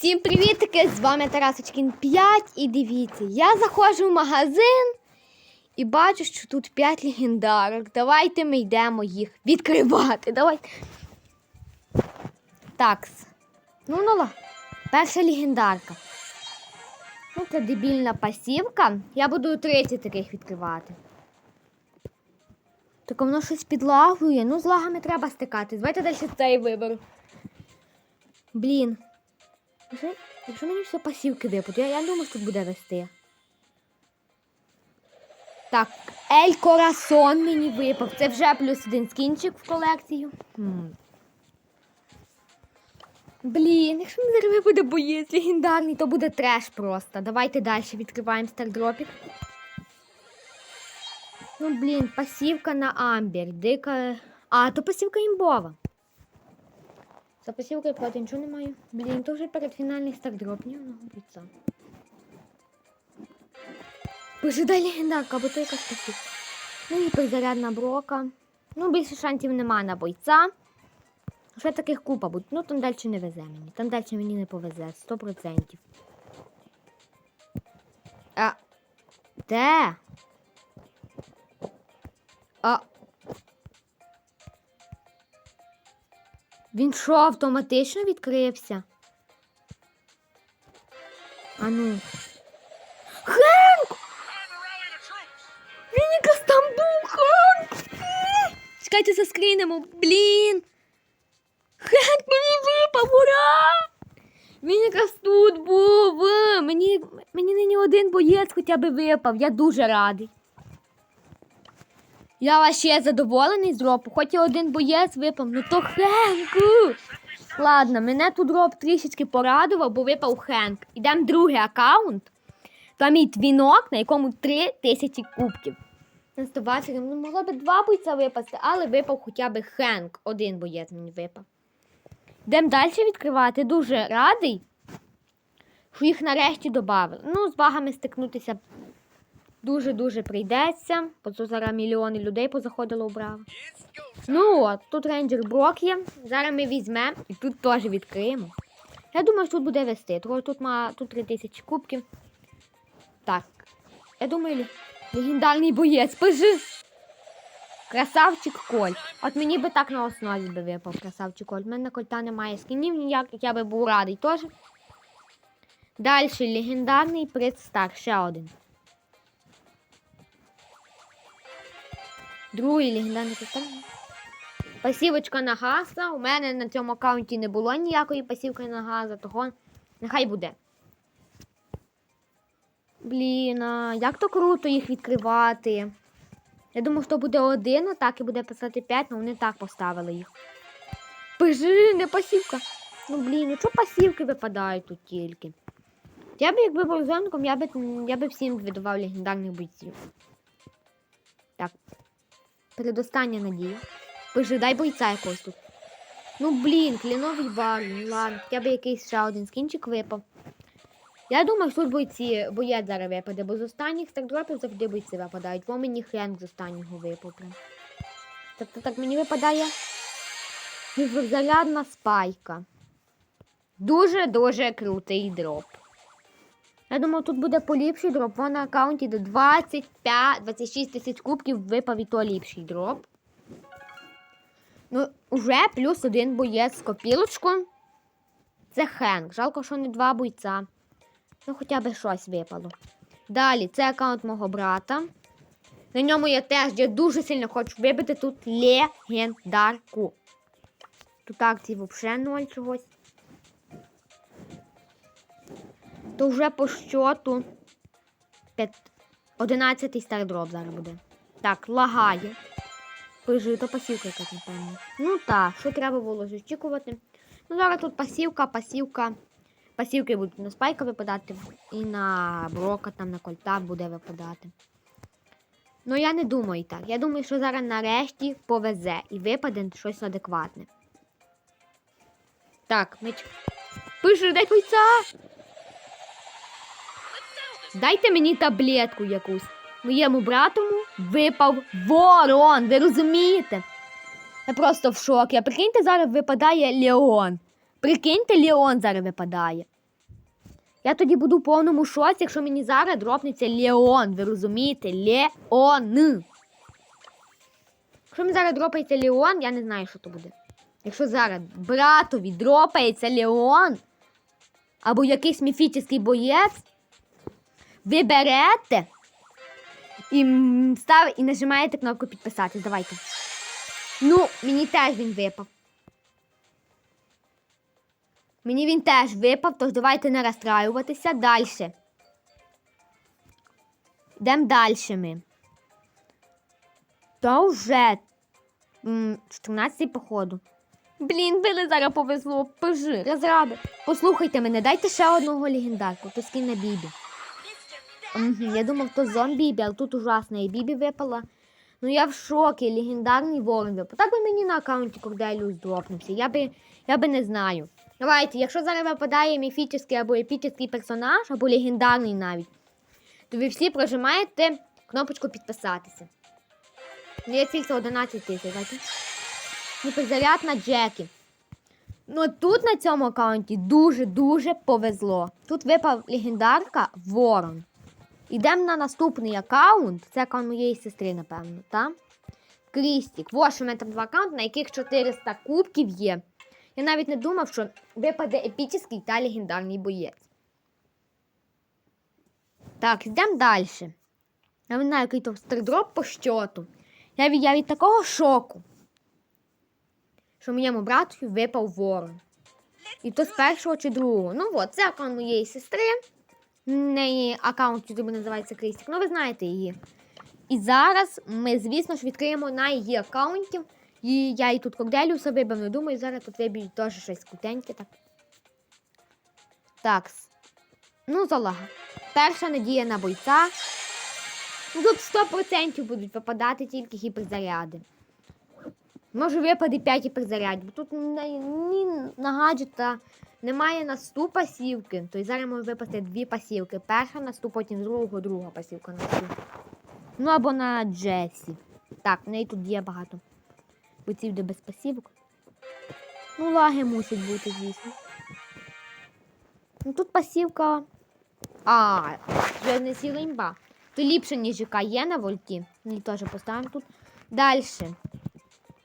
Всім привітки! З вами Тарасочкін 5 і дивіться, я заходжу в магазин і бачу, що тут 5 легендарок. Давайте ми йдемо їх відкривати. Давайте. Такс. Ну, ну, ла. Перша легендарка. Ну, це дебільна пасівка. Я буду 30 таких відкривати. Так воно щось підлагує. Ну, з лагами треба стикати. Давайте далі цей виберу. Блін. Вже, якщо мені все пасівки випадуть, я, я думаю, що тут буде вести. Так, Ель Корасон мені випав. Це вже плюс один скінчик в колекцію. Хм. Блін, якщо мені зараз випаде боєць легендарний, то буде треш просто. Давайте далі відкриваємо стардропік. Ну, блін, пасівка на Амбер. Дика. А, то пасівка імбова. За посілкою плати нічого не маю. Блін, то вже передфінальний стардроп, ні одного бойця. Пожидай легендарка, бо то якась посілка. Ну і перезарядна брока. Ну, більше шансів нема на бойця. Ще таких купа будуть. Ну там далі не везе мені. Там далі мені не повезе, 100%. А. Де? А. Він що, автоматично відкрився? А ну. Хенк! Він якраз там був, Хенк! Чекайте, заскрінемо, блін! Хенк мені випав, ура! Він якраз тут був. Мені, мені нині один боєць хоча б випав. Я дуже радий. Я вообще задоволений з. Хоч і один боєць випав, ну то Хенку. Ладно, мене тут дроп трішечки порадував, бо випав Хенк. Ідемо другий аккаунт. Там мій твінок, на якому 3 тисячі кубків. 120, ну могло б два бойця випасти, але випав хоча б Хенк. Один боєць мені випав. Йдемо далі відкривати. Дуже радий, що їх нарешті додали. Ну, з багами стикнутися дуже-дуже прийдеться, бо тут зараз мільйони людей позаходило в Браво. Ну от, тут рейнджер Брок є. Зараз ми візьмемо і тут теж відкриємо. Я думаю, що тут буде вести. Тому тут ма тут 3000 кубків. Так. Я думаю, легендарний боєць. Пижи. Красавчик Коль. От мені би так на основі би випав красавчик Коль. У мене на кольта немає скінів ніяких, я би був радий теж. Далі легендарний предстар. Ще один. Другий легендарний предстар. Пасівочка на гаса. У мене на цьому аккаунті не було ніякої пасівки на газа, того нехай буде. Блін, а як то круто їх відкривати. Я думав, що буде один, а так і буде писати 5, але вони так поставили їх. Пижи, не пасівка. Ну блін, ну чого пасівки випадають тут тільки? Я б якби був зонком, я би, я би всім видавав легендарних бойців. Так. Передостання надія. Пижи, дай бойця якогось тут. Ну блін, кляновий бар, ну ладно, хоча б якийсь ще один скінчик випав. Я думаю, що тут бойці боєць зараз випаде, бо з останніх стардропів завжди бойці випадають. Бо мені Хенк з останнього випав прям. Тобто так мені випадає зарядна спайка. Дуже-дуже крутий дроп. Я думаю, тут буде поліпший дроп. Вон на аккаунті до 25-26 тисяч кубків випав і то ліпший дроп. Ну, уже плюс один боєць з копілочку. Це Хенк. Жалко, що не два бойця. Ну, хоча б щось випало. Далі, це аккаунт мого брата. На ньому я теж я дуже сильно хочу вибити тут легендарку. Тут акції взагалі ноль чогось. То вже по щоту 11 стардроп зараз буде. Так, лагає. Пижи, то пасівка якась, напевно. Ну так, що треба було очікувати. Ну, зараз тут пасівка, пасівка. Пасівки будуть на спайка випадати і на брока, там на кольта буде випадати. Ну, я не думаю так. Я думаю, що зараз нарешті повезе і випаде щось адекватне. Так, меч. Пише, дай бойця! Дайте мені таблетку якусь. Моєму братому випав ворон. Ви розумієте? Я просто в шокі. А прикиньте, зараз випадає Леон. Прикиньте, Леон зараз випадає. Я тоді буду в повному шоці, якщо мені зараз дропнеться Леон. Ви розумієте? Леон. Якщо мені зараз дропається Леон, я не знаю, що то буде. Якщо зараз братові дропається Леон або якийсь міфічний боєць, ви берете і став, і нажимаєте кнопку підписатись. Давайте. Ну, мені теж він випав. Мені він теж випав, тож давайте не розстраюватися. Далі. Йдемо далі ми. То вже м, 14 походу. Блін, били зараз повезло. Пижи, розраби. Послухайте мене, дайте ще одного легендарку, то скін на Бібі. Я думав, то зон Бібі, але тут ужасно і Бібі випала. Ну я в шокі, легендарний ворон випав. Так би мені на аккаунті Корделіус дропнувся. Я би, я би не знаю. Давайте, якщо зараз випадає міфічний або епічний персонаж, або легендарний навіть, то ви всі прожимаєте кнопочку підписатися. Ну, я тільки 11 тисяч. Ну, перезаряд на Джекі. Ну тут на цьому аккаунті дуже-дуже повезло. Тут випав легендарка Ворон. Ідемо на наступний аккаунт. Це аккаунт моєї сестри, напевно, так? Крістік. Ось у мене там два аккаунти, на яких 400 кубків є. Я навіть не думав, що випаде епічний та легендарний боєць. Так, йдемо далі. Я не знаю, який то стардроп по щоту. Я від, я від такого шоку, що моєму брату випав ворон. І то з першого чи другого. Ну от, це аккаунт моєї сестри. Неї аккаунт YouTube називається Крістік. Ну, ви знаєте її. І зараз ми, звісно ж, відкриємо на її аккаунті. І я і тут корделю собі вибив, не думаю, зараз тут виб'ють теж щось крутеньке. Так. Так. Ну, залага. Перша надія на бойця. Ну, Тут 100% будуть випадати тільки гіперзаряди. Може випаде 5 гіперзарядів, бо тут ні, на гаджета немає насту пасівки. Тобто зараз може випасти дві пасівки. Перша насту, потім другу, друга пасівка насту. Ну або на Джесі. Так, в неї тут є багато. Боців де без пасівок. Ну, лаги мусять бути, звісно. Ну тут пасівка. А, вже не сіла імба. То ліпше, ніж яка є на вольті. Її теж поставимо тут. Далі.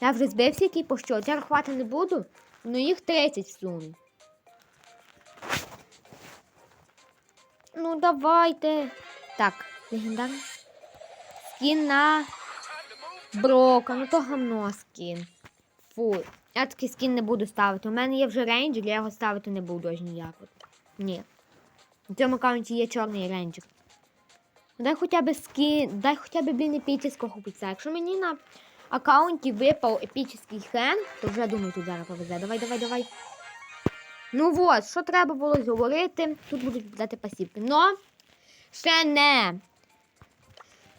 Я вже збився, який по що. Я рахувати не буду, але їх 30 в сумі. Ну, давайте. Так, легендарний. Скін на Брока, ну то гамно скін. Фу. Я такий скін не буду ставити. У мене є вже рейнджер, я його ставити не буду аж ніяк. Ні. На цьому аккаунті є чорний рейнджер. Ну, Дай хоча б скін, дай хоча б, блін, епічного піца. Якщо мені на аккаунті випав епічний хен, то вже думаю, тут зараз. Давай, давай, давай. Ну от, що треба було говорити. Тут будуть дати пасівки. Но ще не.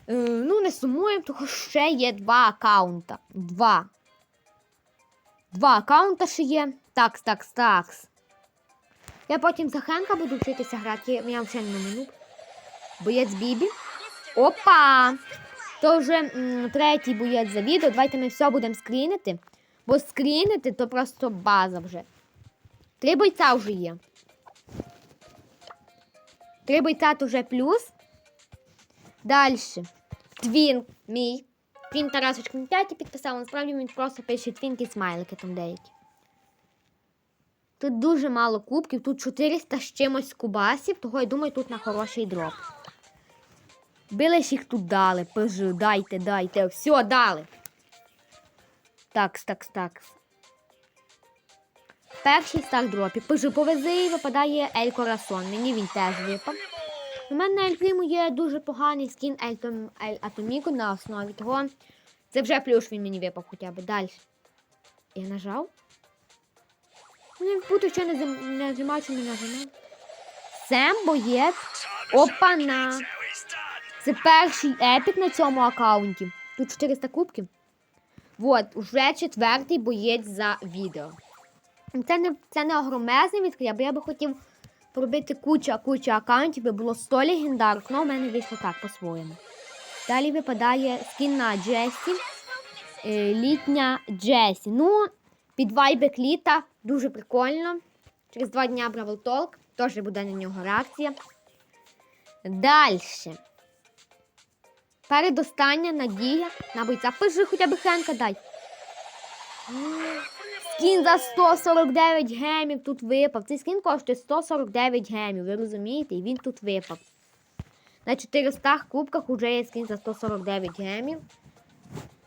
Е, ну, не сумуємо, тому ще є два аккаунта. Два. Два аккаунта ще є. Такс, такс, такс. Я потім за Хенка буду вчитися грати. Я, я взагалі не минув. Боєць Бібі. Опа! То вже м, третій боєць за відео. Давайте ми все будемо скрінити. Бо скрінити то просто база вже. Три бойця вже є. Три бойця то вже плюс. Далі. Твін мій. Твін Тарасочка 5 підписав, насправді він просто пише твінки смайлики там деякі. Тут дуже мало кубків, тут 400 з чимось кубасів, того я думаю, тут на хороший дроп. Били їх тут дали, пижу, дайте, дайте. Все, дали. Такс, такс, такс. Перший стар дропі. Пижу, повези випадає Ель Корасон. Мені він теж випав. У мене на Ельприму є дуже поганий скін Ель, Ель Атоміку на основі того. Це вже плюс він мені випав хоча б. Далі. Я нажав? Мені буду ще не не чи не нажимав. Сем боєць. Опана. Це перший епік на цьому аккаунті. Тут 400 кубків. Вот, уже четвертий боєць за відео. Це не, це не огромезний відкриття, бо я би хотів пробити куча куча аккаунтів, би було 100 легендарок, але в мене вийшло так по-своєму. Далі випадає скін на Джесі. Е, літня Джесі. Ну, під вайбик літа дуже прикольно. Через два дня Бравл Толк. Теж буде на нього реакція. Далі. Передостання надія на бойця. Пиши хоча б Хенка дай. Скін за 149 гемів тут випав. Цей скін коштує 149 гемів, ви розумієте? І він тут випав. На 400 кубках вже є скін за 149 гемів.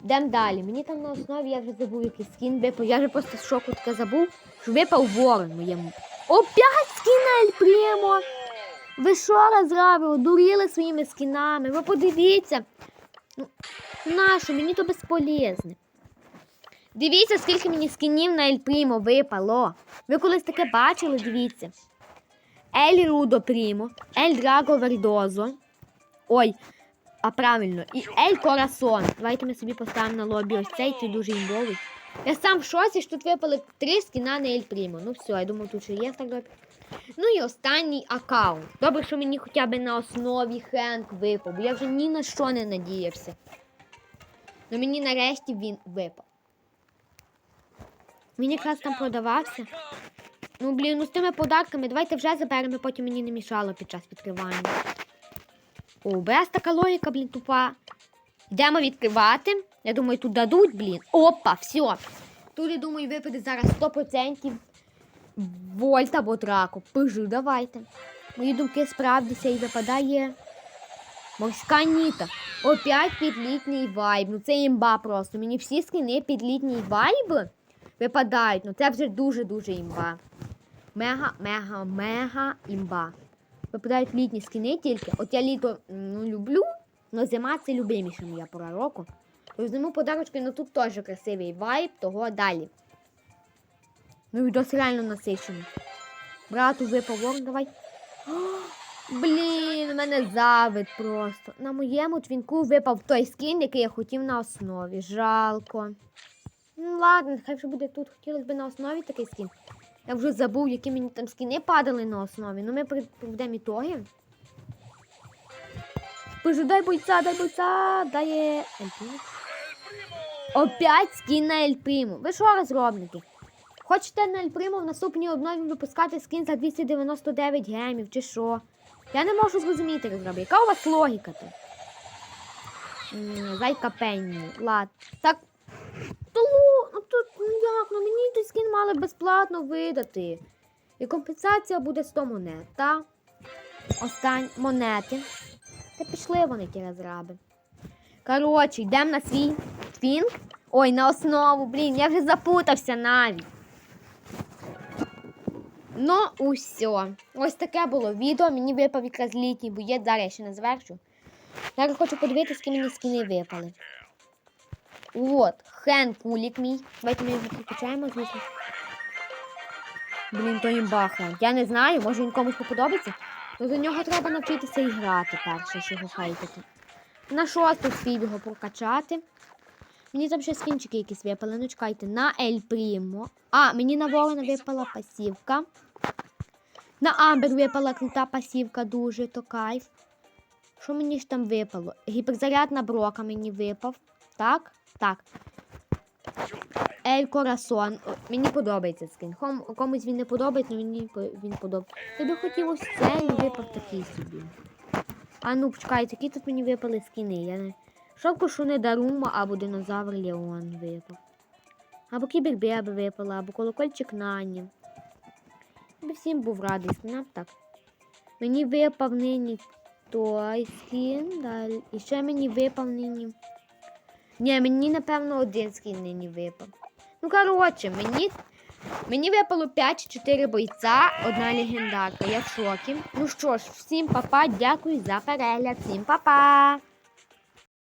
Йдемо далі. Мені там на основі я вже забув, який скін випав. Я вже просто з шоку таке забув, що випав ворон моєму. Опять скін на Ель Примо! Ви що розробили? Дуріли своїми скінами. Ви подивіться. Нащо? Мені то безполезне. Дивіться, скільки мені скінів на Ель Примо випало. Ви колись таке бачили, дивіться. Ель Рудо Примо, Ель Драго Вердозо. Ой, а правильно, і Ель Корасон. Давайте ми собі поставимо на лобі ось цей, цей дуже імбовий. Я сам в шоці, що тут випали три скіна на Ель Примо. Ну все, я думаю, тут ще є добре. Ну і останній аккаунт. Добре, що мені хоча б на основі Хенк випав, бо я вже ні на що не надіявся. Ну мені нарешті він випав. Він якраз там продавався. Ну, блін, ну з тими подарками давайте вже заберемо, потім мені не мішало під час відкривання. О, без така логіка, блін, тупа. Йдемо відкривати. Я думаю, тут дадуть, блін. Опа, все. Тут, я думаю, випаде зараз 100% вольт або драко. Пижу, давайте. Мої думки справдяться і випадає морська ніта. Опять підлітній вайб. Ну це імба просто. Мені всі скини підлітній вайб випадають. Ну це вже дуже-дуже імба. Мега, мега, мега імба. Випадають літні скини тільки. От я літо ну, люблю, але зима це любиміша моя пора року. Візьму подарочки, ну тут теж красивий вайб, того далі. Ну досить реально насичений. Брату випав ворон, давай. О, блін, у мене завид просто. На моєму твінку випав той скін, який я хотів на основі. Жалко. Ну ладно, хай вже буде тут. Хотілося б на основі такий скін. Я вже забув, які мені там скіни падали на основі. Ну ми проведемо ітоги. Боже, дай бойця, дай бойця, дає Ельпіму. Опять скін на Ельприму. Ви що, розробники? Хочете на Ельприму в наступній обнові випускати скін за 299 гемів чи що? Я не можу зрозуміти розробники. Яка у вас логіка тут? Зайка Пенні. Лад. Так. Лу, ну тут ну як? Ну мені той скін мали безплатно видати. І компенсація буде 100 монет, та? Остань монети. Та пішли вони ті розраби. Коротше, йдемо на свій твінк. Ой, на основу, блін, я вже запутався навіть. Ну, усе. Ось таке було відео. Мені випав якраз літній буєт. Зараз я ще не звершу. Зараз хочу подивитися, які мені скини випали. От, хен кулік мій. Давайте ми його покачаємо, звісно. Блін, то імбаха. Я не знаю, може він комусь подобається. То за нього треба навчитися і грати перше, щоб його хейтити. На шосту спів його прокачати. Мені ще скінчики якісь випали. Ну чекайте, на Ель Прімо. А, мені на Ворона випала пасівка. На Амбер випала крута пасівка, дуже то кайф. Що мені ж там випало? Гіперзаряд на Брока мені випав. Так? Так. Ель Корасон. Мені подобається скін. Хом, комусь він не подобається, але мені він подобається. Я би хотів ось цей випав такий собі. А ну, почекайте, які тут мені випали скіни. Я не... Що не Дарума, або динозавр Леон випав. Або Кібербебе випала, або колокольчик Нані. Я би всім був радий скінам. Так. Мені випав нині той скін. Далі. І ще мені випав нині. Ні, мені, напевно, один скін нині випав. Ну, коротше, мені, мені випало 5-4 бойця, одна легендарка. Я в шокі. Ну що ж, всім папа, дякую за перегляд. Всім папа!